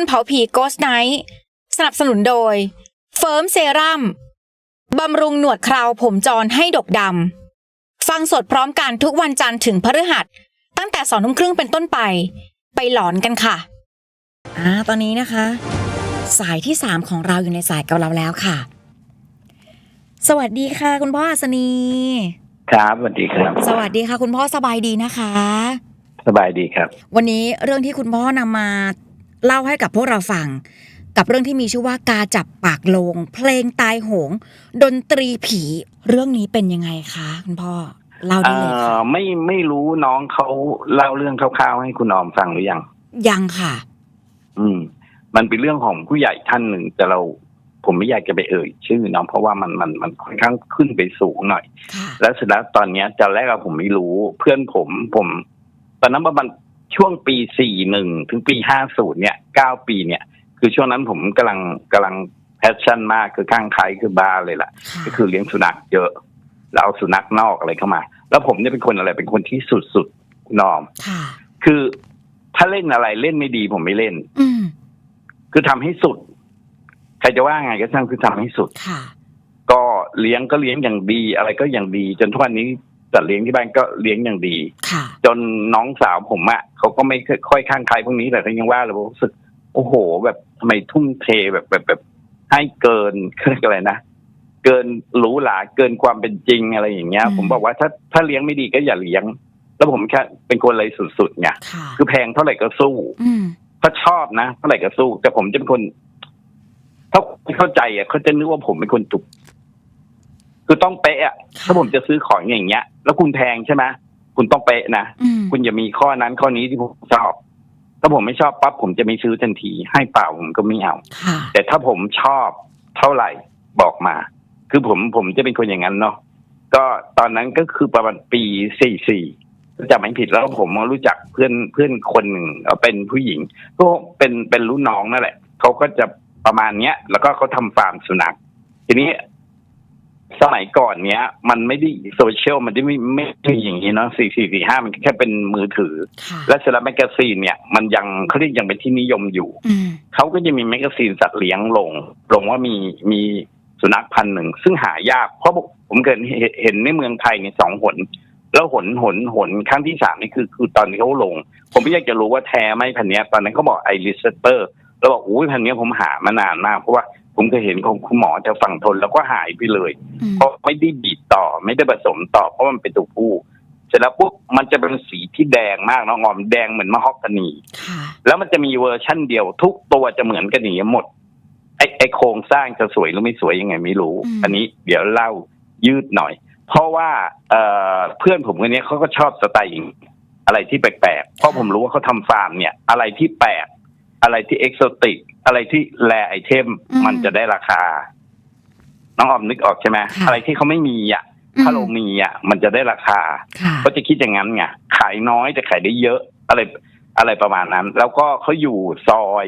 นเผาผีโกสไนท์สนับสนุนโดย เฟิร์มเซรั่มบำรุงหนวดเคราวผมจรให้ดกดำ ฟังสดพร้อมกันทุกวันจันทร์ถึงพฤหัส ตั้งแต่สองทุ่มครึ่งเป็นต้นไป ไปหลอนกันค่ะ อ่า ตอนนี้นะคะ สายที่สามของเราอยู่ในสายกับเราแล้วค่ะ สวัสดีค่ะ คุณพ่ออัศนี ครับสวัสดีครับ สวัสดีค่ะ คุณพ่อสบายดีนะคะ สบายดีครับ วันนี้เรื่องที่คุณพ่อนำมา เล่าให้กับพวกเราฟัง กับเรื่องที่มีชื่อว่ากาจับปากโลง เพลงตายโหง ดนตรีผีเรื่องนี้เป็นยังไงคะคุณพ่อเล่าได้เอ่เลยค่ะอไม่ไม่รู้น้องเขาเล่าเรื่องคร่าวๆให้คุณออมฟังหรือยัง ยังค่ะ อืม มันเป็นเรื่องของผู้ใหญ่ท่านหนึ่งแต่เราผมไม่อยากจะไปเอ่ย ชื่อน้องเพราะว่ามันมันมันค่อนข้างขึ้นไปสูงหน่อยค่ะแล้วเสร็จแล้วตอนเนี้ยตอนแรกอะผมไม่รู้ เพื่อนผมผม ตอนนั้นประมาณ ช่วงปีสี่หนึ่งถึงปีห้าศูนย์เนี่ยเก้าปีเนี่ย คือช่วงนั้นผมกำลังกำลังแพชชั่นมากคือข้างใครคือบ้าเลยล่ะค่ะ ก็คือเลี้ยงสุนัขเยอะ แล้วเอาสุนัขนอกอะไรเข้ามา แล้วผมเนี่ยเป็นคนอะไรเป็นคนที่สุดๆคุณนอมค่ะคือถ้าเล่นอะไรเล่นไม่ดีผมไม่เล่นอืมคือทำให้สุด ใครจะว่าไงก็ช่างคือทำให้สุดค่ะก็เลี้ยงก็เลี้ยงอย่างดีอะไรก็อย่างดี จนทุกวันนี้ จัดเลี้ยงที่บ้านก็เลี้ยงอย่างดี ค่ะ จนน้องสาวผมอะเขาก็ไม่ค่อยข้างใครพวกนี้แต่เขายังว่าเลยผมรู้สึก โอ้โห แบบทำไมทุ่มเทแบบแบบแบบ ให้เกินเขาเรียกอะไรนะเกินหรูหราเกินความเป็นจริงอะไรอย่างเงี้ยอืมผมบอกว่าถ้าถ้าเลี้ยงไม่ดีก็อย่าเลี้ยง แล้วผมแค่เป็นคนอะไรสุดๆไงค่ะคือแพงเท่าไหร่ก็สู้อืมถ้าชอบนะเท่าไหร่ก็สู้ แต่ผมจะเป็นคนถ้าไม่เข้าใจอะเขาจะนึกว่าผมเป็นคนจุก คือต้องเป๊ะอะค่ะ ถ้าผมจะซื้อของอย่างเงี้ย แล้วคุณแพงใช่ไหมคุณต้องเป๊ะนะ อืมคุณอย่ามีข้อนั้นข้อนี้ที่ผมชอบ ถ้าผมไม่ชอบปั๊บผมจะไม่ซื้อทันที ให้เปล่าผมก็ไม่เอา ค่ะ แต่ถ้าผมชอบเท่าไหร่บอกมา คือผมผมจะเป็นคนอย่างนั้นเนาะก็ตอนนั้นก็คือประมาณปีสี่สี่จะไม่ผิดแล้วผมมารู้จักเพื่อนเพื่อนคนหนึ่งเขาเป็นผู้หญิง ก็เป็นเป็นรุ่นน้องนั่นแหละเขาก็จะประมาณเนี้ย แล้วก็เขาทำฟาร์มสุนัข ทีนี้ สมัยก่อนเนี้ย มันไม่ได้โซเชียลมันไม่ไม่ไม่มีอย่างนี้เนาะสี่สี่สี่ห้ามันแค่เป็นมือถือ ค่ะและเซราแมกกาซีนเนี่ยมันยังเขาเรียกยังเป็นที่นิยมอยู่ อืมเขาก็จะมีแมกกาซีนสัตว์เลี้ยงลง ลงว่ามีมีสุนัขพันธุ์หนึ่ง ซึ่งหายาก เพราะผมเกิดเห็นเห็นในเมืองไทยในยสองหน แล้วหนหนหนครั้งที่สามนี่คือคือตอนที่เขาลง ผมไม่อยากจะรู้ว่าแท้ไหมพันธุ์เนี้ย ตอนนั้นเขาบอกไอริสเตอร์ แล้วบอกอุ้ยพันธุ์เนี้ยผมหามานานมาก เพราะว่า ผมเคยเห็นของคุณหมอจะฝั่งทนแล้วก็หายไปเลยอืมเพราะไม่ได้บีบต่อไม่ได้ผสมต่อเพราะมันเป็นตัวผู้เสร็จแล้วปุ๊บมันจะเป็นสีที่แดงมากน้องออมแดงเหมือนมะฮอกกานีค่ะแล้วมันจะมีเวอร์ชั่นเดียว ทุกตัวจะเหมือนกันอย่างนี้หมดไอไอโครงสร้างจะสวยหรือไม่สวยยังไงไม่รู้อืมอันนี้เดี๋ยวเล่ายืดหน่อย เพราะว่าเอ่อเพื่อนผมคนนี้เขาก็ชอบสไตล์อย่างนี้อะไรที่แปลกๆเพราะผมรู้ว่าเขาทำฟาร์มเนี่ย อะไรที่แปลก อะไรที่เอกโซติก อะไรที่แรไอเทมมันจะได้ราคา น้องออมนึกออกใช่ไหมอะไรที่เขาไม่มีอะ ถ้าเรามีอะ มันจะได้ราคา ค่ะเขาจะคิดอย่างนั้นไงขายน้อยแต่ขายได้เยอะ อะไรอะไรประมาณนั้น แล้วก็เขาอยู่ซอย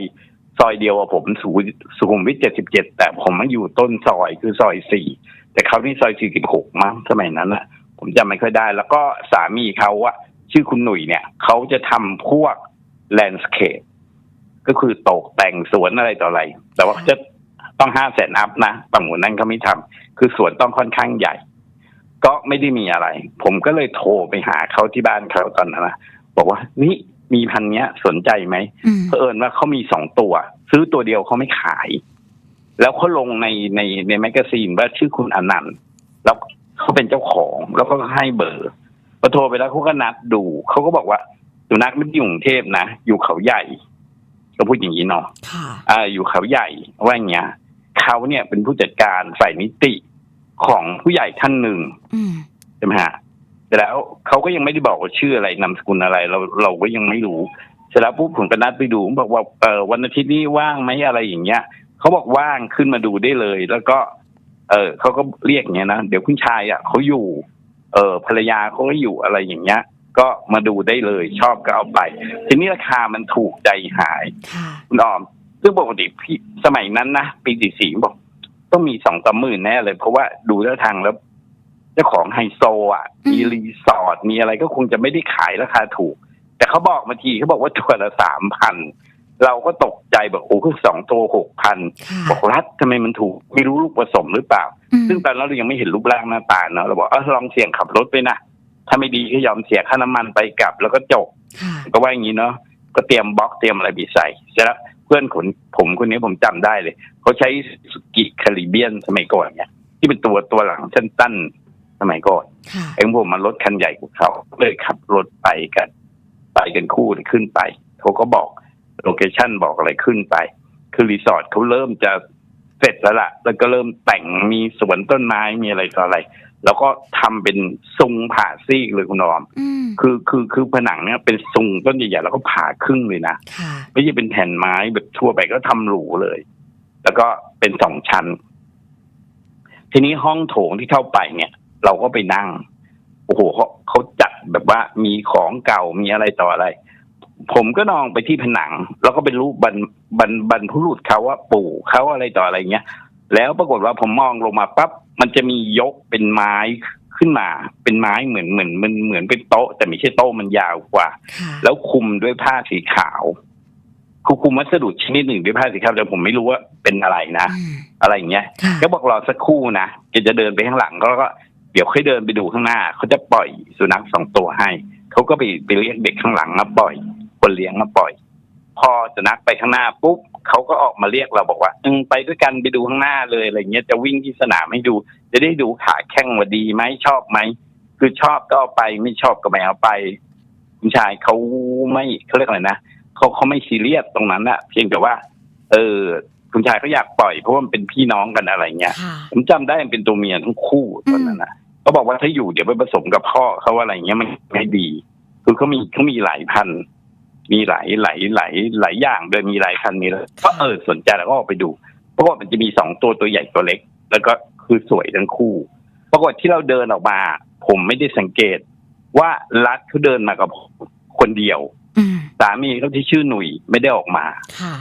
ซอยเดียวกับผมสุขุมสุขุมวิทเจ็ดสิบเจ็ดแต่ผมมาอยู่ต้นซอยคือซอยสี่แต่เขานี่ซอยสี่สิบหกมั้งสมัยนั้นอะผมจำไม่ค่อยได้ แล้วก็สามีเขาอะชื่อคุณหนุ่ยเนี่ยเขาจะทำพวกแลนด์สเคป ก็คือตกแต่งสวนอะไรต่ออะไร แต่ว่าจะต้องห้าแสนอัพนะฝั่งหัวนั้นเขาไม่ทำคือสวนต้องค่อนข้างใหญ่ ก็ไม่ได้มีอะไร ผมก็เลยโทรไปหาเขาที่บ้านเขาตอนนั้นนะบอกว่านี่มีพันเนี้ยสนใจไหมอืมเผอิญว่าเขามีสองตัว ซื้อตัวเดียวเขาไม่ขาย แล้วเขาลงในในในแมกกาซีนว่าชื่อคุณอนันต์แล้วเขาเป็นเจ้าของแล้วก็ให้เบอร์พอโทรไปแล้วเขาก็นัดดูเขาก็บอกว่าสุนัขไม่ได้อยู่กรุงเทพนะอยู่เขาใหญ่ ก็พูดอย่างนี้เนาะค่ะอ่าอยู่เขาใหญ่ว่าอย่างเงี้ยเขาเนี่ยเป็นผู้จัดการฝ่ายนิติของผู้ใหญ่ท่านหนึ่งอืมใช่ไหมฮะแต่แล้วเขาก็ยังไม่ได้บอกว่าชื่ออะไรนามสกุลอะไร เราเราก็ยังไม่รู้เสร็จแล้วปุ๊บผมก็นัดไปดูผมบอกว่าเออวันอาทิตย์นี้ว่างไหมอะไรอย่างเงี้ยเขาบอกว่างขึ้นมาดูได้เลย แล้วก็ เออเขาก็เรียกอย่างเงี้ยนะเดี๋ยวคุณชายอะเขาอยู่ เออภรรยาเขาก็อยู่อะไรอย่างเงี้ย ก็มาดูได้เลยชอบก็เอาไป ทีนี้ราคามันถูกใจหายค่ะคุณออมซึ่งปกติพี่สมัยนั้นนะปีสี่สี่บอก ต้องมีสองสามหมื่นแน่เลย เพราะว่าดูท่าทางแล้ว เจ้าของไฮโซอะอืมมีรีสอร์ทมีอะไรก็คงจะไม่ได้ขายราคาถูก แต่เขาบอกมาทีเขาบอกว่าตัวละสามพันเราก็ตกใจแบบโอ้คือสองตัวหกพันค่ะบอกรัฐทำไมมันถูก ไม่รู้ลูกผสมหรือเปล่าอืมซึ่งตอนนั้นเรายังไม่เห็นรูปร่างหน้าตาเนาะเราบอกเออลองเสี่ยงขับรถไปนะ ถ้าไม่ดีก็ยอมเสียค่าน้ำมันไปกลับ แล้วก็จบค่ะ ก็ว่าอย่างนี้เนาะก็เตรียมบล็อกเตรียมอะไรไปใส่เสร็จแล้วเพื่อนคนผมคนนี้ผมจำได้เลยเขาใช้สุกิคาริเบียนสมัยก่อนเนี่ยที่เป็นตัวตัวหลังสั้นๆสมัยก่อน ค่ะ เอ็งผมมันรถคันใหญ่กว่าเขาเลยขับรถไปกัน ไปกันคู่เลยขึ้นไปเขาก็บอกโลเคชั่นบอกอะไรขึ้นไป คือรีสอร์ทเขาเริ่มจะเสร็จแล้วล่ะ แล้วก็เริ่มแต่งมีสวนต้นไม้มีอะไรต่ออะไร แล้วก็ทำเป็นซุงผ่าซีกเลยคุณนอมอืมคือคือคือผนังเนี่ยเป็นซุงต้นใหญ่ๆแล้วก็ผ่าครึ่งเลยนะค่ะไม่ใช่เป็นแผ่นไม้แบบทั่วไปก็ทำหรูเลย แล้วก็เป็นสองชั้น ทีนี้ห้องโถงที่เข้าไปเนี่ย เราก็ไปนั่ง โอ้โหเขาเขาจัดแบบว่ามีของเก่ามีอะไรต่ออะไร ผมก็นองไปที่ผนัง แล้วก็เป็นรูปบรรบรรบรรพบุรุษเขาว่าปู่เขาอะไรต่ออะไรเงี้ย แล้วปรากฏว่าผมมองลงมาปั๊บมันจะมียกเป็นไม้ขึ้นมา เป็นไม้เหมือนเหมือนมันเหมือนเป็นโต๊ะ แต่ไม่ใช่โต๊ะมันยาวกว่าค่ะแล้วคลุมด้วยผ้าสีขาวคือคลุมวัสดุชนิดหนึ่งด้วยผ้าสีขาวแต่ผมไม่รู้ว่าเป็นอะไรนะอืมอะไรอย่างเงี้ยค่ะก็บอกรอสักครู่นะแกจะเดินไปข้างหลังแล้วก็เดี๋ยวค่อยเดินไปดูข้างหน้าเขาจะปล่อยสุนัขสองตัวให้เขาก็ไปไปเรียกเด็กข้างหลังมาปล่อย คนเลี้ยงมาปล่อย พอสุนัขไปข้างหน้าปุ๊บ เขาก็ออกมาเรียกเราบอกว่าอืมไปด้วยกันไปดูข้างหน้าเลยอะไรเงี้ยจะวิ่งที่สนามให้ดู จะได้ดูขาแข้งว่าดีไหมชอบไหมคือชอบก็เอาไปไม่ชอบก็ไม่เอาไป คุณชายเขาไม่เขาเรียกอะไรนะเขาเขาไม่ซีเรียสตรงนั้นอะเพียงแต่ว่า เออคุณชายเขาอยากปล่อยเพราะว่ามันเป็นพี่น้องกันอะไรเงี้ย ค่ะ ผมจำได้มันเป็นตัวเมียทั้งคู่ตอนนั้นนะเขาบอกว่าถ้าอยู่เดี๋ยวไปผสมกับพ่อเขาอะไรเงี้ยมันไม่ดี คือเขามีเขามีหลายพันธุ์ มีหลายหลายหลายหลายอย่างโดยมีหลายพันธุ์มีแล้วก็เออสนใจแล้วก็ออกไปดูเพราะว่ามันจะมีสองตัวตัวใหญ่ตัวเล็ก แล้วก็คือสวยทั้งคู่ ปรากฏที่เราเดินออกมา ผมไม่ได้สังเกต ว่ารัฐเขาเดินมากับผมคนเดียวอืมสามีเขาที่ชื่อหนุ่ยไม่ได้ออกมาค่ะ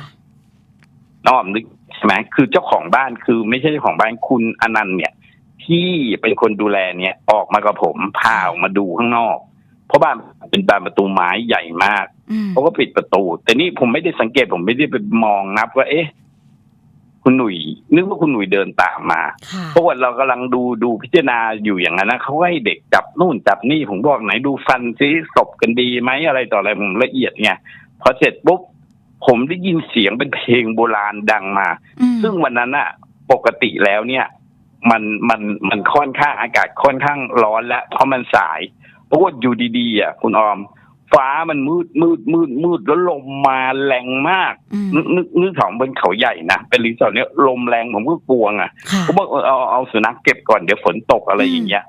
น้องออมนึกใช่ไหมคือเจ้าของบ้านคือไม่ใช่เจ้าของบ้านคุณอนันต์เนี่ย ที่เป็นคนดูแลเนี่ย ออกมากับผมพาออกมาดูข้างนอก เพราะบ้านเป็นบานประตูไม้ใหญ่มากอืมเขาก็ปิดประตู แต่นี่ผมไม่ได้สังเกตผมไม่ได้ไปมองนับว่าเอ๊ะ คุณหนุ่ยนึกว่าคุณหนุ่ยเดินตามมาค่ะเพราะว่าเรากำลังดูดูพิจารณาอยู่อย่างนั้นนะเขาให้เด็กจับนู่นจับนี่ผมบอกไหนดูฟันซิศพกันดีไหมอะไรต่ออะไรผมละเอียดไงพอเสร็จปุ๊บผมได้ยินเสียงเป็นเพลงโบราณดังมาอืมซึ่งวันนั้นน่ะปกติแล้วเนี่ย มันมันมันค่อนข้างอากาศค่อนข้างร้อนแล้วเพราะมันสาย เพราะว่าอยู่ดีๆอะคุณออม ฟ้ามันมืดมืดมืดมืดแล้วลมมาแรงมากอืมนึกนึกนึกของบนเขาใหญ่นะเป็นรีสอร์ทเนี่ยลมแรงผมก็กลัวไงค่ะผมบอกเออเอาเอาเอาสุนัขเก็บก่อนเดี๋ยวฝนตกอะไรอย่างเงี้ย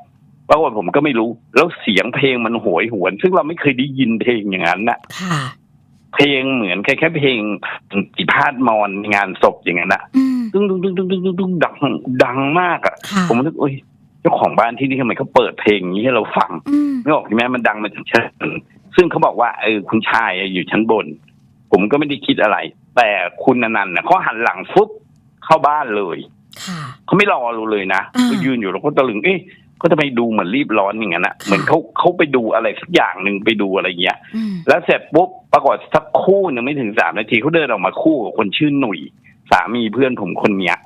ปรากฏผมก็ไม่รู้ แล้วเสียงเพลงมันโหยหวน ซึ่งเราไม่เคยได้ยินเพลงอย่างนั้นนะค่ะเพลงเหมือนแค่แค่เพลงจิพาดมอนงานศพอย่างนั้นนะอืมดึงดึงดึงดึงดึงดึงดึงดังดังมากอะค่ะผมนึกเอ้ย เจ้าของบ้านที่นี่ทำไมเขาเปิดเพลงอย่างนี้ให้เราฟังอืมไม่ออกใช่ไหมมันดังมาจากชั้นซึ่งเขาบอกว่าเออคุณชายอะอยู่ชั้นบน ผมก็ไม่ได้คิดอะไร แต่คุณอนันต์นะเขาหันหลังฟุบเข้าบ้านเลยค่ะเขาไม่รอเราเลยนะอ่าเขายืนอยู่แล้วก็ตะลึงเอ๊ะก็จะไปดูเหมือนรีบร้อนอย่างนั้นนะค่ะเหมือนเขาเขาไปดูอะไรสักอย่างหนึ่งไปดูอะไรเงี้ยอืมแล้วเสร็จปุ๊บปรากฏสักครู่หนึงไม่ถึงสามนาทีเขาเดินออกมาคู่กับคนชื่อหนุ่ย สามีเพื่อนผมคนเนี้ย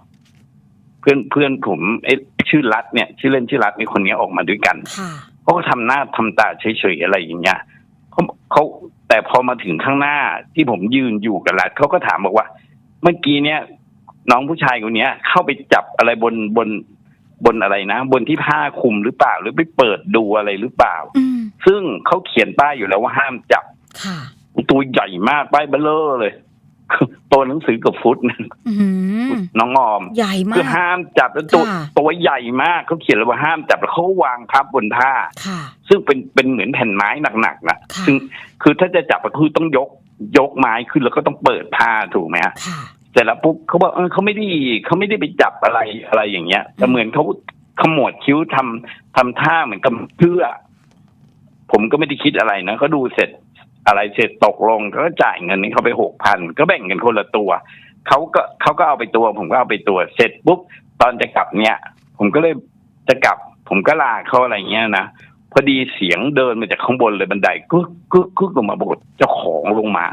เพื่อนเพื่อนผมเอ๊ะ ชื่อรัตเนี่ยชื่อเล่นชื่อรัตนี่คนเนี้ยออกมาด้วยกันค่ะเขาก็ทำหน้าทำตาเฉยๆอะไรอย่างเงี้ยเขาเขาแต่พอมาถึงข้างหน้าที่ผมยืนอยู่กับรัฐเขาก็ถามบอกว่า เมื่อกี้เนี่ย น้องผู้ชายคนเนี้ยเข้าไปจับอะไรบนบนบนอะไรนะ บนที่ผ้าคลุมหรือเปล่า หรือไปเปิดดูอะไรหรือเปล่าอืมซึ่งเขาเขียนป้ายอยู่แล้วว่าห้ามจับค่ะตัวใหญ่มากป้ายเบลเลอร์เลย ตัวหนังสือเกับฟุตนะอืมน้องออม ใหญ่มาคือกห้ามจับแล้วตัวค่ะตัวใหญ่มากเขาเขียนเลยว่าห้ามจับแล้วเขาวางทับบนผ้าค่ะซึ่งเป็นเป็นเหมือนแผ่นไม้หนักๆนะค่ะซึ่งคือถ้าจะจับก็คือต้องยกยกไม้ขึ้นแล้วก็ต้องเปิดผ้าถูกไหมฮะค่ะเสร็จแล้วปุ๊บเขาบอกเออเขาไม่ได้เขาไม่ได้ไปจับอะไรอะไรอย่างเงี้ยแต่เหมือนเขาขมวดคิ้วทำทำท่าเหมือนกับเพื่อผมก็ไม่ได้คิดอะไรนะเขาดูเสร็จ อะไรเสร็จตกลงเขาก็จ่ายเงินนี้เขาไปหกพันก็แบ่งกันคนละตัวเขาก็เขาก็เอาไปตัว ผมก็เอาไปตัวเสร็จปุ๊บตอนจะกลับเนี่ย ผมก็เลยจะกลับ ผมก็ลาเขาอะไรเงี้ยนะพอดีเสียงเดินมาจากข้างบนเลยบันไดกึกกึกกึกลงมาบอกว่าเจ้าของลงมา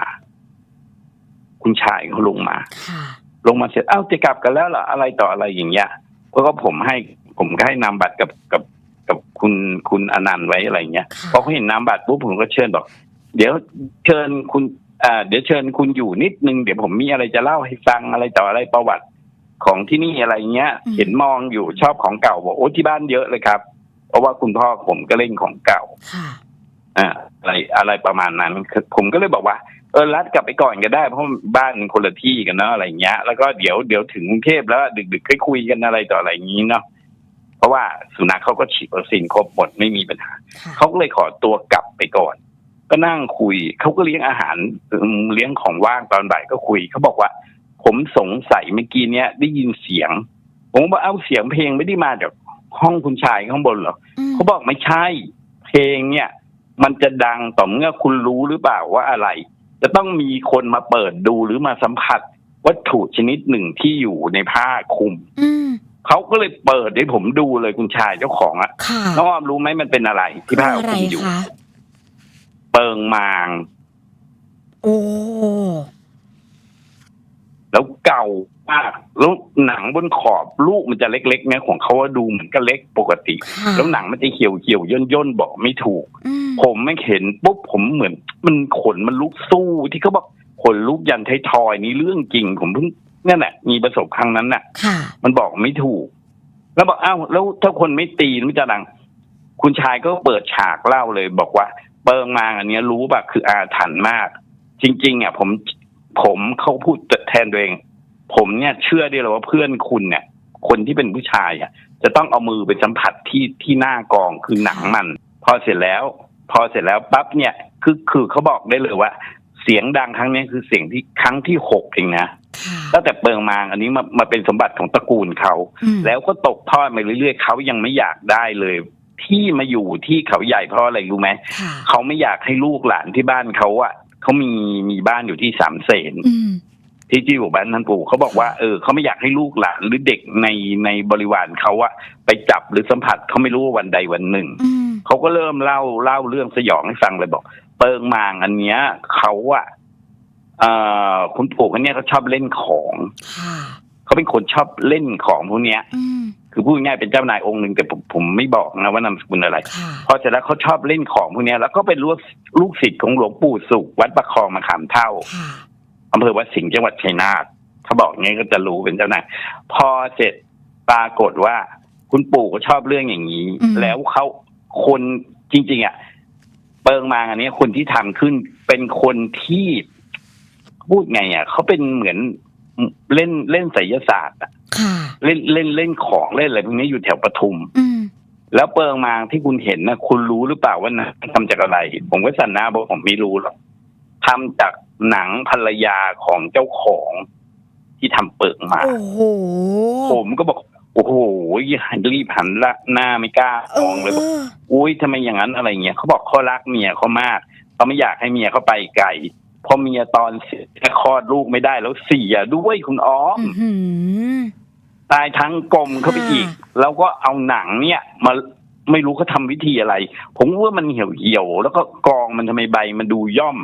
คุณชายเขาลงมาค่ะลงมาเสร็จเอ้าจะกลับกันแล้วเหรออะไรต่ออะไรอย่างเงี้ยเพราะก็ผมให้ผมก็ให้นามบัตรกับกับกับคุณคุณอนันต์ไว้อะไรเงี้ยค่ะพอเขาเห็นนามบัตรปุ๊บผมก็เชิญบอก เดี๋ยวเชิญคุณอ่าเดี๋ยวเชิญคุณอยู่นิดนึงเดี๋ยวผมมีอะไรจะเล่าให้ฟังอะไรต่ออะไรประวัติของที่นี่อะไรเงี้ย เห็นมองอยู่ชอบของเก่าบอกโอ้ที่บ้านเยอะเลยครับ เพราะว่าคุณพ่อผมก็เล่นของเก่าค่ะอ่าอะไรอะไรประมาณนั้นคือผมก็เลยบอกว่าเออรัดกลับไปก่อนก็ได้เพราะบ้านคนละที่กันเนาะอะไรเงี้ย แล้วก็เดี๋ยวเดี๋ยวถึงกรุงเทพแล้วดึกๆค่อยคุยกันอะไรต่ออะไรอย่างนี้เนาะเพราะว่าสุนัขเขาก็ฉีดวัคซีนครบหมดไม่มีปัญหาค่ะเขาก็เลยขอตัวกลับไปก่อน ก็นั่งคุย เขาก็เลี้ยงอาหารอืมเลี้ยงของว่างตอนบ่ายก็คุย เขาบอกว่า ผมสงสัยเมื่อกี้เนี้ยได้ยินเสียง ผมก็บอกเอาเสียงเพลงไม่ได้มาจากห้องคุณชายข้างบนเหรออืมเขาบอกไม่ใช่ เพลงเนี่ย มันจะดังต่อเมื่อคุณรู้หรือเปล่าว่าอะไร จะต้องมีคนมาเปิดดูหรือมาสัมผัส วัตถุชนิดหนึ่งที่อยู่ในผ้าคลุมอืมเขาก็เลยเปิดให้ผมดูเลยคุณชายเจ้าของอะค่ะน้องออมรู้ไหมมันเป็นอะไรที่ผ้าอะไรคลุมอยู่คะ เปิงมาง โอ้แล้วเก่ามากแล้วหนังบนขอบลูกมันจะเล็กๆเนี่ยของเขาว่าดูเหมือนกับเล็กปกติค่ะแล้วหนังมันจะเขียวเขียวย่นย่นๆบอกไม่ถูกอืมผมไม่เห็นปุ๊บผมเหมือน มันขนมันลุกสู้ที่เขาบอกขนลุกยันไทยทอยนี่เรื่องจริง ผมเพิ่งนั่นแหละมีประสบครั้งนั้นน่ะค่ะมันบอกไม่ถูก แล้วบอกอ้าวแล้วถ้าคนไม่ตีมันจะดัง คุณชายก็เปิดฉากเล่าเลยบอกว่า เปิงมางอันเนี้ยรู้ป่ะคืออาถรรพ์มาก จริง ๆ อะ ผมผมเขาพูดแทนตัวเอง ผมเนี่ยเชื่อได้เลยว่าเพื่อนคุณเนี่ย คนที่เป็นผู้ชายอะ จะต้องเอามือไปสัมผัสที่ที่หน้ากองคือหนังมัน พอเสร็จแล้ว พอเสร็จแล้วปั๊บเนี่ยคือคือเขาบอกได้เลยว่า เสียงดังครั้งเนี้ยคือเสียงที่ครั้งที่หกเองนะค่ะตั้งแต่เปิงมางอันนี้มามาเป็นสมบัติของตระกูลเขาอืมแล้วก็ตกทอดมาเรื่อยๆเขายังไม่อยากได้เลย ที่มาอยู่ที่เขาใหญ่เพราะอะไรรู้ไหมค่ะเขาไม่อยากให้ลูกหลานที่บ้านเขาอะเขามีมีบ้านอยู่ที่สามเสนอืมที่ที่อยู่บ้านท่านปู่เขาบอกว่าเออเขาไม่อยากให้ลูกหลานหรือเด็กในในบริวารเขาอะไปจับหรือสัมผัสเขาไม่รู้ว่าวันใดวันหนึ่งอืมเขาก็เริ่มเล่าเล่าเรื่องสยองให้ฟังเลยบอก เปิงมางอันเนี้ยเขาอะเอ่อคุณปู่คนเนี้ยเขาชอบเล่นของค่ะเขาเป็นคนชอบเล่นของพวกเนี้ยอืม คือพูดง่ายๆเป็นเจ้านายองค์หนึ่งแต่ผมผมไม่บอกนะว่านามสกุลอะไรค่ะพอเสร็จแล้วเขาชอบเล่นของพวกเนี้ยแล้วก็เป็นลูกลูกศิษย์ของหลวงปู่สุขวัดประคองมาขามเท่าค่ะอำเภอวัดสิงห์จังหวัดชัยนาทเขาบอกงี้ก็จะรู้เป็นเจ้านายพอเสร็จปรากฏว่า คุณปู่ก็ชอบเรื่องอย่างนี้ แล้วเขาคนจริง ๆอะเปิงมางอันเนี้ยคนที่ทำขึ้นเป็นคนที่พูดไงอะเขาเป็นเหมือนเล่นเล่นไสยศาสตร์อะค่ะ เล่นเล่นเล่นของเล่นอะไรพวกนี้อยู่แถวปทุมอืมแล้วเปิงมางที่คุณเห็นนะคุณรู้หรือเปล่าว่าหนังทำจากอะไร ผมก็สันหน้าบอกผมไม่รู้หรอกทำจากหนังภรรยาของเจ้าของที่ทำเปิงมาโอ้โหผมก็บอกโอ้โหรีบหันละหน้าไม่กล้าเอมองเลยบอกออุ้ยทำไมอย่างนั้นอะไรเงี้ยเขาบอกเขารักเมียเขามากเขาไม่อยากให้เมียเขาไปไกลเพราะเมียตอนเสียคลอดลูกไม่ได้แล้วเสียด้วยคุณอ้อม อื้อหือตายทั้งกลมเข้าไปอีก แล้วก็เอาหนังเนี่ยมาไม่รู้เขาทำวิธีอะไร ผมว่ามันเหี่ยวเหี่ยวๆแล้วก็กองมันทำไมใบมันดูย่อม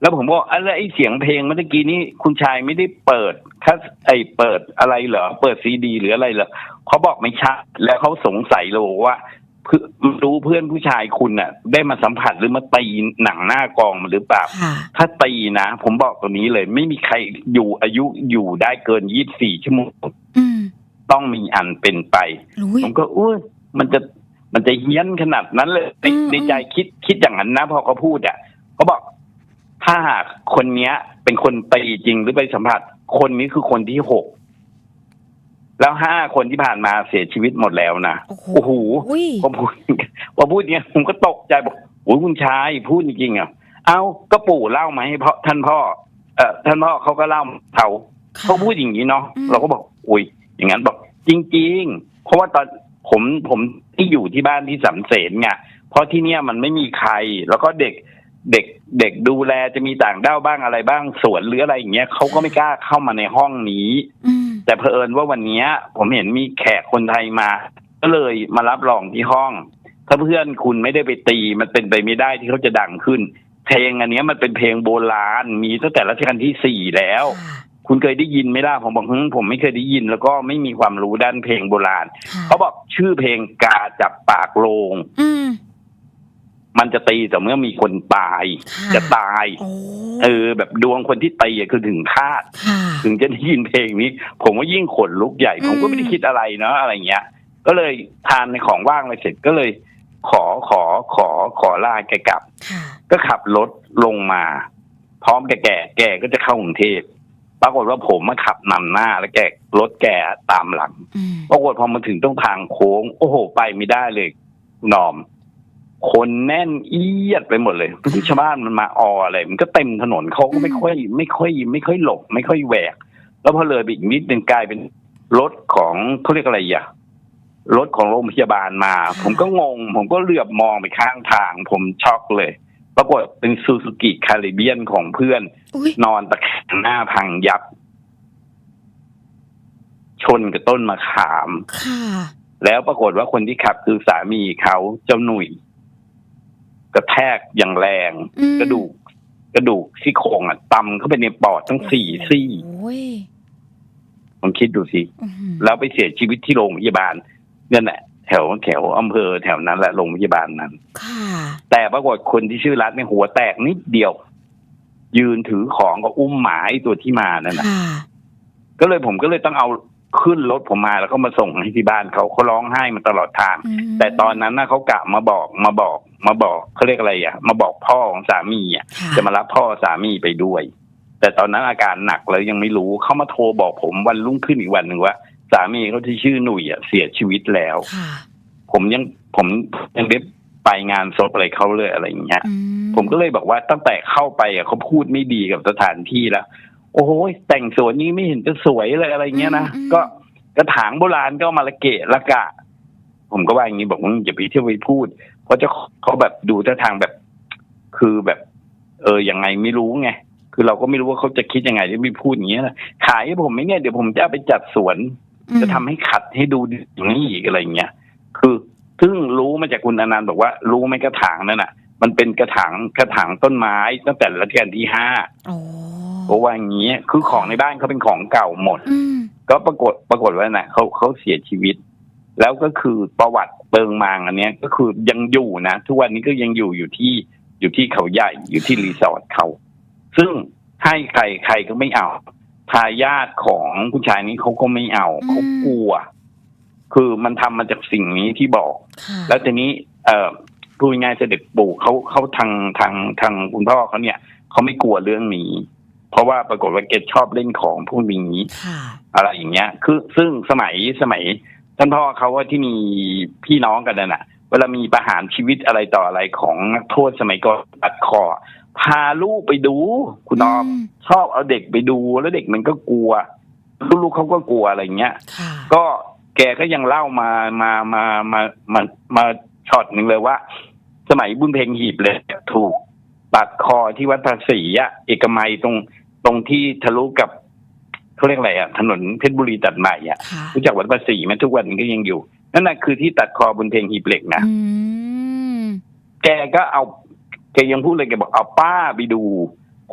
แล้วผมบอกอะไรไอ้เสียงเพลงเมื่อกี้นี้คุณชายไม่ได้เปิดคัสไอเปิดอะไรเหรอ เปิดซีดี หรืออะไรเหรอเขาบอกไม่ใช่แล้วเขาสงสัยเลยว่าเพื่อรู้เพื่อนผู้ชายคุณน่ะ ได้มาสัมผัสหรือมาตีหนังหน้ากองมันหรือเปล่า ค่ะ ถ้าตีนะ ผมบอกตัวนี้เลย ไม่มีใครอยู่อายุอยู่ได้เกินยี่บสี่ชั่วโมง อืม ต้องมีอันเป็นไปอุ้ยผมก็อุ้ยมันจะมันจะเฮี้ยนขนาดนั้นเลยในอืมในใจคิดคิดอย่างนั้นนะพอเขาพูดอะเขาบอก ถ้าหากคนเนี้ย เป็นคนตีจริงหรือไปสัมผัส คนนี้คือคนที่หกแล้วห้าคนที่ผ่านมาเสียชีวิตหมดแล้วนะโอ้โหโอ้โหอุ้ยพอพูดพอพูดเนี้ยผมก็ตกใจบอกโอ้ยคุณชายพูดจริงๆอะเอาก็ปู่เล่ามาให้พ่อท่านพ่อ เอ่อท่านพ่อเขาก็เล่าเขาค่ะเขาพูดอย่างนี้เนาะอืมเราก็บอกอุ้ย อย่างนั้นบอกจริง ๆ เพราะว่าตอนผมผมที่อยู่ที่บ้านที่สำเสนไงเพราะที่เนี่ยมันไม่มีใคร แล้วก็เด็กเด็กเด็กดูแลจะมีต่างด้าวบ้างอะไรบ้างสวนหรืออะไรอย่างเงี้ยเขาก็ไม่กล้าเข้ามาในห้องนี้อืมแต่เผอิญว่าวันเนี้ยผมเห็นมีแขกคนไทยมา ก็เลยมารับรองที่ห้อง ถ้าเพื่อนคุณไม่ได้ไปตีมันเป็นไปไม่ได้ที่เขาจะดังขึ้นแถเพลงอันเนี้ยมันเป็นเพลงโบราณมีตั้งแต่รัชกาลที่สี่แล้ว ค่ะคุณเคยได้ยินไหมล่ะผมบอกหึผมไม่เคยได้ยิน แล้วก็ไม่มีความรู้ด้านเพลงโบราณค่ะเขาบอกชื่อเพลงกาจับปากโลงอืมมันจะตีแต่เมื่อมีคนตายค่ะจะตายโอ้เออ แบบดวงคนที่ตีอะคือถึงคาดค่ะถึงจะได้ยินเพลงนี้ ผมว่ายิ่งขนลุกใหญ่อืมผมก็ไม่ได้คิดอะไรเนาะอะไรเงี้ย ก็เลยทานในของว่างไปเสร็จก็เลย ขอขอขอขอลาแกกลับค่ะก็ขับรถลงมา พร้อมแกแกแกก็จะเข้ากรุงเทพ ปรากฏว่าผมมาขับนำหน้าแล้วแกรถแกตามหลังอืมปรากฏพอมาถึงตรงทางโค้ง โอ้โห ไปไม่ได้เลยนอม คนแน่นเอียดไปหมดเลยชาวบ้านมันมาอออะไรมันก็เต็มถนนเขาก็ไม่ค่อย ไม่ค่อย ไม่ค่อยหลบ ไม่ค่อยแหวก แล้วพอเลยไปอีกนิดนึงกลายเป็นรถของเขาเรียกอะไรอะรถของโรงพยาบาลมา ผมก็งง ผมก็เหลือบมองไปข้างทาง ผมช็อกเลย ปรากฏเป็นซูซูกิคาริเบียนของเพื่อน อุ้ยนอนตะแคงหน้าพังยับ ชนกับต้นมะขาม ค่ะ แล้วปรากฏว่าคนที่ขับคือสามีเขาเจ้าหนุ่ยกระแทกอย่างแรง อืมกระดูก กระดูกซี่โครงอะตำเข้าไปในปอดทั้งสี่ซี่โอ้ยลองคิดดูสิ อื้อหือแล้วไปเสียชีวิตที่โรงพยาบาลนั่นแหละแถวแถวอำเภอแถวนั้นแหละโรงพยาบาลนั้น ค่ะ แต่ปรากฏคนที่ชื่อรัฐเนี่ยหัวแตกนิดเดียว ยืนถือของก็อุ้มหมาไอ้ตัวที่มานั่นนะค่ะก็เลยผมก็เลยต้องเอาขึ้นรถผมมาแล้วก็มาส่งให้ที่บ้านเขาเขาร้องไห้มาตลอดทางอืมแต่ตอนนั้นนะเขากะมาบอกมาบอก มาบอกเขาเรียกอะไรอะ มาบอกพ่อของสามีอะค่จะมารับพ่อสามีไปด้วย แต่ตอนนั้นอาการหนักแล้วยังไม่รู้เขามาโทรบอกผมวันรุ่งขึ้นอีกวันหนึ่งว่า สามีเขาที่ชื่อหนุ่ยอะเสียชีวิตแล้วค่ะผมยังผมยังได้ไปงานศพอะไรเขาเลยอะไรอย่างเงี้ยอืผมก็เลยบอกว่าตั้งแต่เข้าไปอะเขาพูดไม่ดีกับสถานที่แล้ว โอ้โหแต่งสวนนี้ไม่เห็นจะสวยเลยอะไรเงี้ยนะก็กระถางโบราณก็เอามาละเกะละกะ ผมก็ว่าอย่างนี้บอกว่าอย่าไปเที่ยวไปพูด เพราะเจะเขาแบบดูท่าทางแบบ คือแบบ เออยังไงไม่รู้ไงคือเราก็ไม่รู้ว่าเขาจะคิดยังไงที่ไม่พูดอย่างเงี้ยนะขายให้ผมไหมเนี่ยเดี๋ยวผมจะเอาไปจัดสวนอืม จะทำให้ขัดให้ดูอย่างนี้อีกอะไรเงี้ยคือซึ่งรู้มาจากคุณอนันต์บอกว่า รู้ไหมกระถางนั่นน่ะ มันเป็นกระถางกระถางต้นไม้ตั้งแต่รัชกาลที่ห้าโอ้เพราะว่าอย่างนี้ยคือของในบ้านเขาเป็นของเก่าหมดอืมก็ปรากฏปรากฏว่าน่ะเขาเขาเสียชีวิต แล้วก็คือประวัติเปิงมางอันเนี้ย ก็คือยังอยู่นะทุกวันนี้ก็ยังอยู่อยู่ที่อยู่ที่เขาใหญ่อยู่ที่รีสอร์ทเขาซึ่งให้ใครใครก็ไม่เอา ทายาทของผู้ชายนี้เขาก็ไม่เอาเขากลัว คือมันทำมาจากสิ่งนี้ที่บอกค่ะแล้วทีนี้ เอ่อพูดง่ายๆเสด็จปู่เขาเขาทางทางทางคุณพ่อเขาเนี่ยเขาไม่กลัวเรื่องนี้ เพราะว่าปรากฏว่าเกดชอบเล่นของพวกนี้ค่ะอะไรอย่างเงี้ย คือซึ่งสมัยสมัยท่านพ่อเขาว่าที่มีพี่น้องกันน่ะเวลามีประหารชีวิตอะไรต่ออะไรของนักโทษสมัยก่อนตัดคอ พาลูกไปดู คุณน้อมมชอบเอาเด็กไปดูแล้วเด็กมันก็กลัว ลูกๆเขาก็กลัวอะไรเงี้ยค่ะก็แกก็ยังเล่ามามามามามามาช็อตหนึ่งเลยว่า สมัยบุญเพลงหีบเลย ถูกตัดคอที่วัดภาษีอะเอกมัยตรงตรงที่ทะลุกับเขาเรียกอะไรอะถนนเพชรบุรีตัดใหม่อะค่ะรู้จักวัดภาษีไหมทุกวันนี้ก็ยังอยู่ นั่นน่ะคือที่ตัดคอบุญเพลงหีบเหล็กนะ อืมแกก็เอา แกยังพูดเลยแกบอกเอาป้าไปดู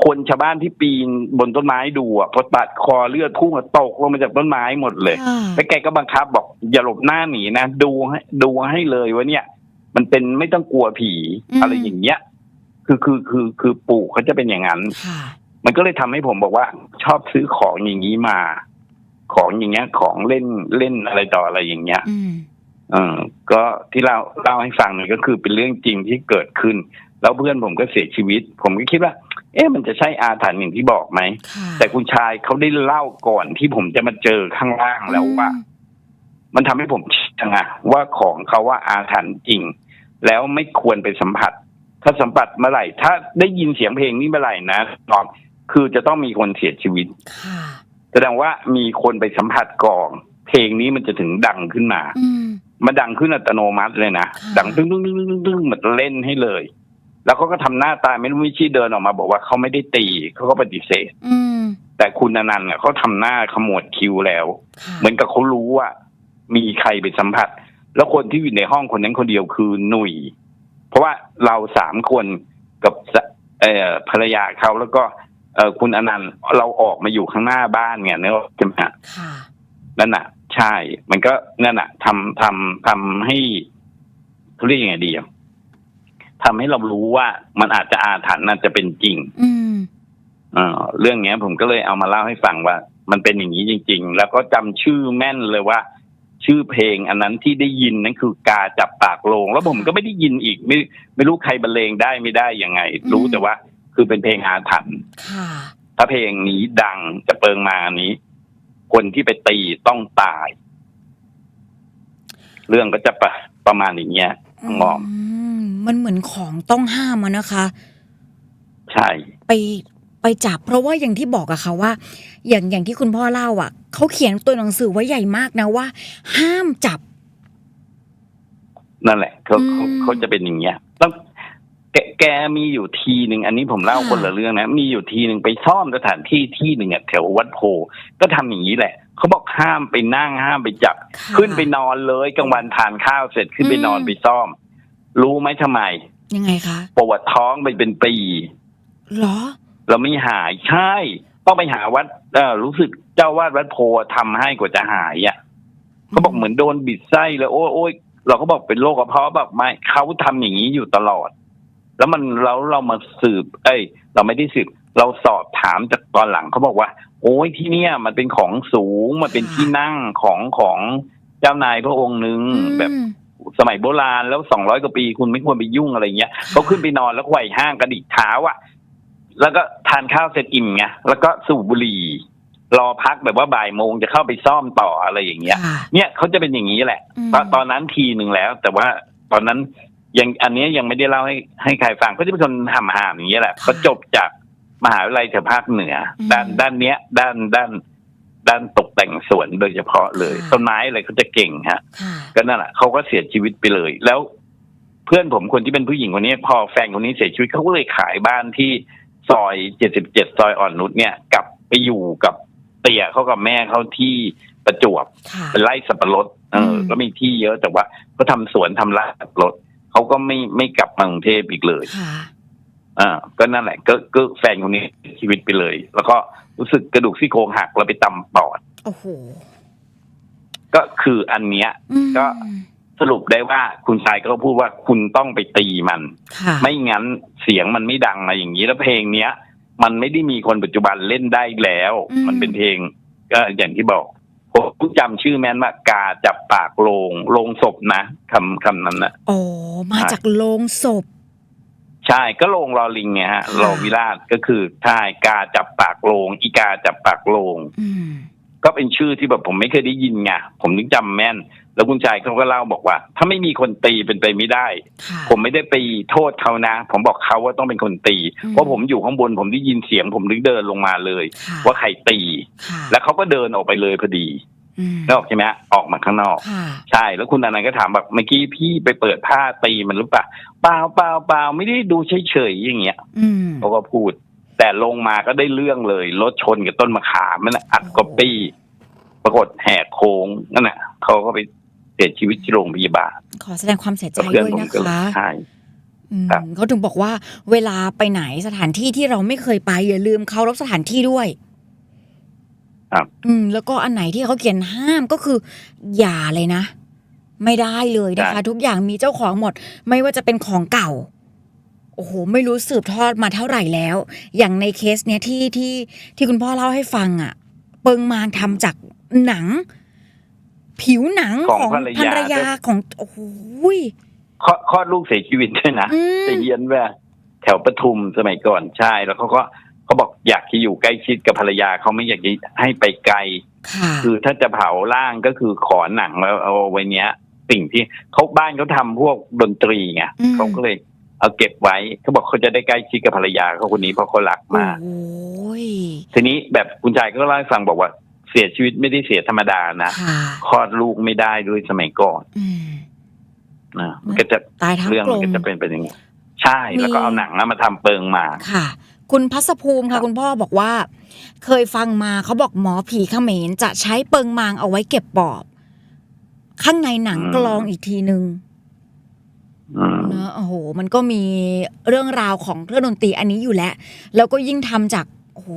คนชาวบ้านที่ปีนบนต้นไม้ดูอะพอตัดคอเลือดพุ่งอะตกลงมาจากต้นไม้หมดเลย ค่ะ แล้วแกก็บังคับบอกอย่าหลบหน้าหนีนะดูให้ดูให้เลยว่าเนี่ย มันเป็นไม่ต้องกลัวผีอะไรอย่างเงี้ย คือคือคือคือปู่เขาจะเป็นอย่างนั้น ค่ะ มันก็เลยทำให้ผมบอกว่า ชอบซื้อของอย่างนี้มา ของอย่างเงี้ย ของเล่นเล่นอะไรต่ออะไรอย่างเงี้ย อืม เออก็ที่เราเล่าให้ฟังเนี่ยก็คือเป็นเรื่องจริงที่เกิดขึ้น แล้วเพื่อนผมก็เสียชีวิต ผมก็คิดว่า เอ๊ะมันจะใช่อาถรรพ์อย่างที่บอกไหมค่ะแต่คุณชายเขาได้เล่าก่อนที่ผมจะมาเจอข้างล่างแล้วว่า มันทำให้ผมเชื่อไงว่าของเขาว่าอาถรรพ์จริง แล้วไม่ควรไปสัมผัส ถ้าสัมผัสเมื่อไหร่ ถ้าได้ยินเสียงเพลงนี้เมื่อไหร่นะนอมคือจะต้องมีคนเสียชีวิตค่ะแสดงว่ามีคนไปสัมผัสก่อนเพลงนี้มันจะถึงดังขึ้นมาอืมมันดังขึ้นอัตโนมัติเลยนะค่ะดังตึ้งตึ้งตึ้งตึ้งตึ้งเหมือนเล่นให้เลย แล้วเขาก็ทำหน้าตาไม่รู้ไม่ชี้เดินออกมา บอกว่าเขาไม่ได้ตีเขาก็ปฏิเสธ อืม แต่คุณอนันต์เนี่ยเขาทำหน้าขมวดคิ้วแล้วค่ะเหมือนกับเขารู้ว่า มีใครไปสัมผัส แล้วคนที่อยู่ในห้องคนนั้นคนเดียวคือหนุ่ย เพราะว่าเราสามคนกับสเอ่อภรรยาเขาแล้วก็เอ่อคุณอนันต์เราออกมาอยู่ข้างหน้าบ้านเนี่ยเนอะใช่ไหมฮะค่ะนั่นน่ะ ใช่ มันก็นั่นน่ะทำทำทำให้เขาเรียกยังไงดีอะ ทำให้เรารู้ว่ามันอาจจะอาถรรพ์น่าจะเป็นจริง อืมเออเรื่องเนี้ย ผมก็เลยเอามาเล่าให้ฟังว่า มันเป็นอย่างนี้จริง ๆ แล้วก็จำชื่อแม่นเลยว่า ชื่อเพลงอันนั้นที่ได้ยินนั่นคือกาจับปากโลง แล้วผมก็ไม่ได้ยินอีก ไม่ไม่รู้ใครบรรเลงได้ไม่ได้ยังไง รู้แต่ว่า คือเป็นเพลงอาถรรพ์ค่ะถ้าเพลงนี้ดังจะเปิงมานี้ คนที่ไปตีต้องตาย เรื่องก็จะประประมาณอย่างเงี้ยงอม มมันเหมือนของต้องห้ามอะนะคะ ใช่ ไปไปจับ เพราะว่าอย่างที่บอกอะค่ะว่า อย่างอย่างที่คุณพ่อเล่าอะเขาเขียนตัวหนังสือไว้ใหญ่มากนะว่า ห้ามจับ นั่นแหละเขาเขาอืมเขาจะเป็นอย่างเงี้ยต้องแกแกมีอยู่ทีหนึ่งอันนี้ผมเล่าค่ะคนละเรื่องนะ มีอยู่ทีหนึ่งไปซ่อมสถานที่ที่หนึ่งอะแถววัดโพก็ทำอย่างนี้แหละเขาบอกห้ามไปนั่งห้ามไปจับค่ะขึ้นไปนอนเลยกลางวันทานข้าวเสร็จขึ้นไปนอนอืมไปซ่อม รู้ไหมทำไม ยังไงคะปวดท้องไปเป็นปีเหรอ เราไม่หายใช่ ต้องไปหาวัดเออรู้สึกเจ้าวาดวัดโพทำให้กว่าจะหายอะเขาบอกเหมือนโดนบิดไส้เลยโอ้ยโอ้ยเราก็บอกเป็นโรคกระเพาะแบบไม่เขาทำอย่างนี้อยู่ตลอด แล้วมันเราเรามาสืบ เอ้ย เราไม่ได้สืบ เราสอบถามจากตอนหลังเขาบอกว่า โอ้ยที่เนี่ย มันเป็นของสูงมันเป็นที่นั่งของของเจ้านายพระองค์หนึ่งแบบอืม สมัยโบราณแล้วสองร้อยกว่าปีคุณไม่ควรไปยุ่งอะไรเงี้ยเขาขึ้นไปนอนแล้วไขว่ห้างกระดิกเท้าอะแล้วก็ทานข้าวเสร็จอิ่มไงแล้วก็สูบบุหรี่รอพักแบบว่าบ่ายโมงจะเข้าไปซ่อมต่ออะไรอย่างเงี้ยค่ะเนี่ยเขาจะเป็นอย่างนี้แหละมตอนตอนนั้นทีหนึ่งแล้ว แต่ว่าตอนนั้นยังอันเนี้ยยังไม่ได้เล่าให้ให้ใครฟังเขาจะเป็นคนทำหามอย่างเงี้ยแหละเขาจบจากมหาวิทยาลัยแถวภาคเหนืออด้านด้านเนี้ย ด้านด้าน ด้านตกแต่งสวนโดยเฉพาะเลยต้นไม้อะไรเขาจะเก่งฮะ ค่ะ ก็นั่นแหละเขาก็เสียชีวิตไปเลย แล้วเพื่อนผมคนที่เป็นผู้หญิงคนนี้ พอแฟนคนนี้เสียชีวิตเขาก็เลยขายบ้านที่ซอยเจ็ดสิบเจ็ดซอยอ่อนนุชเนี่ย กลับไปอยู่กับเตี่ยเขากับแม่เขาที่ประจวบ ค่ะ เป็นไร่สับปะรดเอออม ก็มีที่เยอะแต่ว่าเขาทำสวนทำไร่สับปะรดเขาก็ไม่ไม่กลับมากรุงเทพอีกเลย ค่ะ อ่าก็นั่นแหละก็ก็แฟนคนนี้เสียชีวิตไปเลย แล้วก็รู้สึกกระดูกซี่โครงหักแล้วไปตำปอดโอ้โหก็คืออันเนี้ยอืมก็สรุปได้ว่าคุณชายก็พูดว่าคุณต้องไปตีมันค่ะไม่งั้นเสียงมันไม่ดังมาอย่างนี้แล้วเพลงเนี้ย มันไม่ได้มีคนปัจจุบันเล่นได้แล้วอืมมันเป็นเพลง ก็อย่างที่บอกผมจำชื่อแม่นว่ากาจับปากโลงโลงศพนะคำคำนั้นนะโอ้มาจากโลงศพ ใช่ก็โลงรอลิงไงฮะค่ะรอวิราชก็คือใช่กาจับปากโลงอีกาจับปากโลงอืมก็เป็นชื่อที่แบบผมไม่เคยได้ยินไงผมนึกจำแม่น แล้วคุณชายเขาก็เล่าบอกว่า ถ้าไม่มีคนตีเป็นไปไม่ได้ค่ะผมไม่ได้ไปโทษเขานะ ผมบอกเขาว่าต้องเป็นคนตีอืมเพราะผมอยู่ข้างบนผมได้ยินเสียง ผมนึกเดินลงมาเลยค่ะว่าใครตีค่ะแล้วเขาก็เดินออกไปเลยพอดีอืม นกออกใช่ไหมฮะออกมาข้างนอกค่ะใช่แล้วคุณอนันต์ก็ถามแบบเมื่อกี้พี่ไปเปิดผ้าตีมันหรือเปล่าเปล่าเปล่าเปล่าไม่ได้ดูเฉยๆอย่างเงี้ยอืมเขาก็พูด แต่ลงมาก็ได้เรื่องเลยรถชนกับต้นมะขามมันน่ะอัดก๊อปปี้ ปรากฏแหกโค้งนั่นแหละเขาก็ไปเสียชีวิตที่โรงพยาบาลขอแสดงความเสียใจกับเพื่อนด้วยผมนะก็เลยคะใช่อืมครับเขาถึงบอกว่าเวลาไปไหนสถานที่ที่เราไม่เคยไปอย่าลืมเคารพสถานที่ด้วย ครับ อืม แล้วก็อันไหนที่เขาเขียนห้ามก็คือ อย่าเลยนะ ไม่ได้เลยนะคะ ทุกอย่างมีเจ้าของหมด ไม่ว่าจะเป็นของเก่า โอ้โห ไม่รู้สืบทอดมาเท่าไหร่แล้ว อย่างในเคสเนี้ยที่ที่ที่คุณพ่อเล่าให้ฟังอะ เปิงมางทำจากหนัง ผิวหนังของของภรรยาภรรยาของโอ้โหย คลอดคลอดลูกเสียชีวิตด้วยนะอืม แต่เยียนว่าแถวปทุมสมัยก่อนใช่ แล้วเขาก็ เขาบอกอยากจะอยู่ใกล้ชิดกับภรรยาเขาไม่อยากจะให้ไปไกล ค่ะคือถ้าจะเผาร่างก็คือขอหนังแล้วเอาไว้เนี้ย สิ่งที่เขาบ้านเขาทำพวกดนตรีไงอืมเขาก็เลย เอาเก็บไว้เขาบอกเขาจะได้ใกล้ชิดกับภรรยาเขาคนนี้เพราะเขารักมากโอ้ยทีนี้แบบคุณชายก็เล่าให้ฟังบอกว่าเสียชีวิตไม่ได้เสียธรรมดานะค่ะคลอดลูกไม่ได้ด้วยสมัยก่อนอืม นะมันก็จะตายทั้งเรื่องกลมันม ก็จะเป็นเป็นอย่างนี้ใช่ แล้วก็เอาหนังมาทำเปิงมาค่ะ คุณพัสภูมิครัค่ะบคุณพ่อบอกว่า เคยฟังมาเขาบอกหมอผีเขมรจะใช้เปิงมางเอาไว้เก็บปอบ ข้างในหนังกลองอีกทีนึงอืมเนอะโอ้โห มันก็มีเรื่องราวของเครื่องดนตรีอันนี้อยู่แล้ว แล้วก็ยิ่งทำจากโอ้โห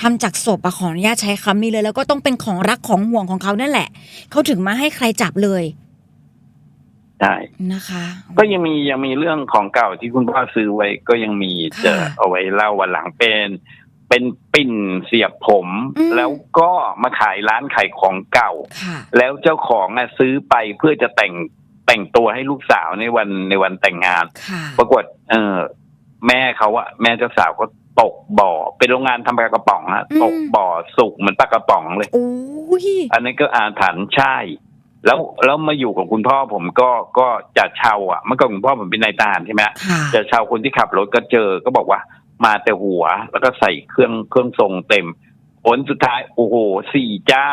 ทำจากศพอะขออนุญาตใช้คำนี้เลย แล้วก็ต้องเป็นของรักของห่วงของเขานั่นแหละ เขาถึงมาให้ใครจับเลย ใช่นะคะ ก็ยังมียังมีเรื่องของเก่าที่คุณพ่อซื้อไว้ ก็ยังมีค่ะจะเอาไว้เล่าวันหลังเป็น เป็นปิ่นเสียบผมอืมแล้วก็มาขายร้านขายของเก่าค่ะแล้วเจ้าของอะซื้อไปเพื่อจะแต่งแต่งตัวให้ลูกสาวในวันในวันแต่งงานค่ะปรากฏ เออแม่เขาอะแม่เจ้าสาวก็ตกบ่อ เป็นโรงงานทำปลากระป๋องฮะอืมตกบ่อสุกเหมือนปลากระป๋องเลยโอ้ยอันนี้ก็อาถรรพ์ใช่ แล้วแล้วมาอยู่กับคุณพ่อผมก็ก็จะเช่าอะเมื่อก่อนคุณพ่อผมเป็นนายทหารใช่ไหมค่ะจะเช่าคนที่ขับรถก็เจอก็บอกว่า มาแต่หัวแล้วก็ใส่เครื่องเครื่องทรงเต็มผลสุดท้ายโอ้โหสี่เจ้า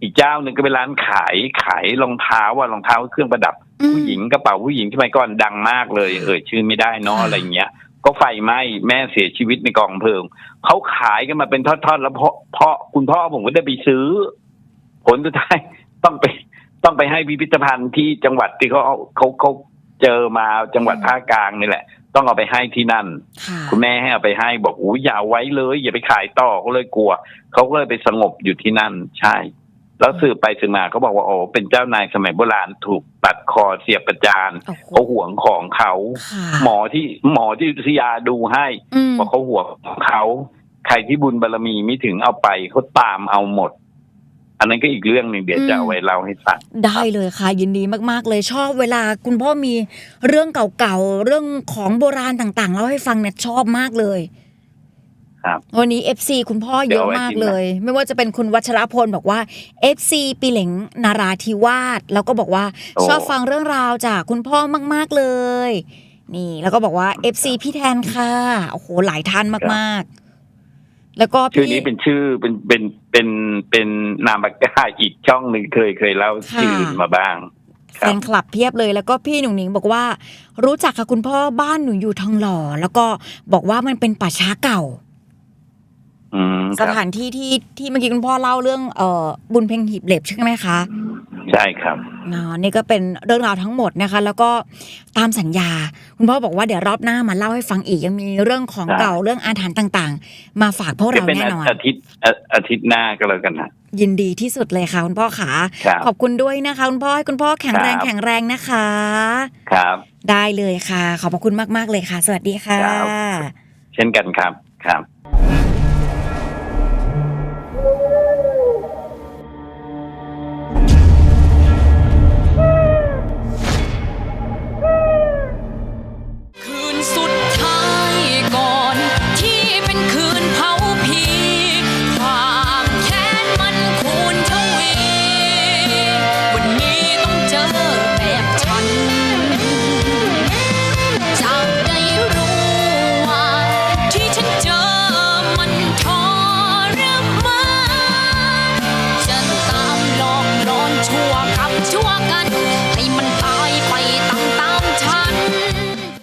อีกเจ้าหนึ่งก็เป็นร้านขายขายรองเท้าว่ารองเท้าเครื่องประดับอืมผู้หญิงกระเป๋าผู้หญิงสมัยก่อนดังมากเลย เอ่ยชื่อไม่ได้เนอะค่ะอะไรเงี้ย ก็ไฟไหม้แม่เสียชีวิตในกองเพลิงเขาขายกันมาเป็นทอดๆแล้วพ่อพ่อคุณพ่อผมก็ได้ไปซื้อ ผลสุดท้ายต้องไป ต้องไปให้พิพิธภัณฑ์ที่จังหวัดที่เขาเอาเขาเขาเจอมาจังหวัดภาคกลางนี่แหละ ต้องเอาไปให้ที่นั่นค่ะคุณแม่ให้เอาไปให้บอกอู้อย่าเอาไว้เลย อย่าไปขายต่อเขาเลยกลัวเขาก็เลยไปสงบอยู่ที่นั่นใช่ แล้วสืบไปสืบมาเขาบอกว่าโอ้เป็นเจ้านายสมัยโบราณถูกตัดคอเสียบประจานโอ้โหเขาห่วงของเขาค่ะหมอที่หมอที่อยุธยาดูให้อืมบอกเขาห่วงของเขาใครที่บุญบารมีไม่ถึงเอาไปเขาตามเอาหมด อันนั้นก็อีกเรื่องหนึ่งเดี๋ยวจะเอาไว้เล่าให้ฟังได้เลยค่ะ ยินดีมากๆ เลยชอบเวลาคุณพ่อมีเรื่องเก่าๆ เรื่องของโบราณต่างๆเล่าให้ฟังเนี่ยชอบมากเลยครับวันนี้ FC คุณพ่อเยอะมากเลย ไม่ว่าจะเป็นคุณวัชรพลบอกว่า FC ปีเหลงนาราธิวาสแล้วก็บอกว่าโอ้ชอบฟังเรื่องราวจากคุณพ่อมาก ๆเลย นี่ แล้วก็บอกว่า FC พี่แทนค่ะโอ้โหหลายท่านมากๆ แล้วก็ชื่อพี่นี้เป็นชื่อเป็นเป็นเป็นเป็นนามปากกาอีกช่องหนึ่งเคยเคยเล่าค่ะชื่อมาบ้างแฟนคลับเพียบเลยแล้วก็พี่หนุ่งหนิงบอกว่า รู้จักค่ะคุณพ่อบ้านหนูอยู่ทองหล่อแล้วก็บอกว่ามันเป็นป่าช้าเก่าอืมค สรับถานที่ที่ที่เมื่อกี้คุณพ่อเล่าเรื่องเอ่อบุญเพ็งหีบเหล็บใช่ไหมคะใช่ครับเนาะนี่ก็เป็นเรื่องราวทั้งหมดนะคะ แล้วก็ตามสัญญา คุณพ่อบอกว่าเดี๋ยวรอบหน้ามาเล่าให้ฟังอีกยังมีเรื่องของได้เก่าเรื่องอาถรรพ์ต่าง ๆ มาฝากพวกจะเราเป็นแน่นอนอาทิตย์อาอาทิตย์หน้าก็แล้วกันนะยินดีที่สุดเลยค่ะคุณพ่อขาครับขอบคุณด้วยนะคะ คุณพ่อให้คุณพ่อแข็งแรงครับแข็งแรงนะคะ ครับ ได้เลยค่ะ ขอบพระคุณมากๆเลยค่ะ สวัสดีค่ะครับเช่นกันครับครับ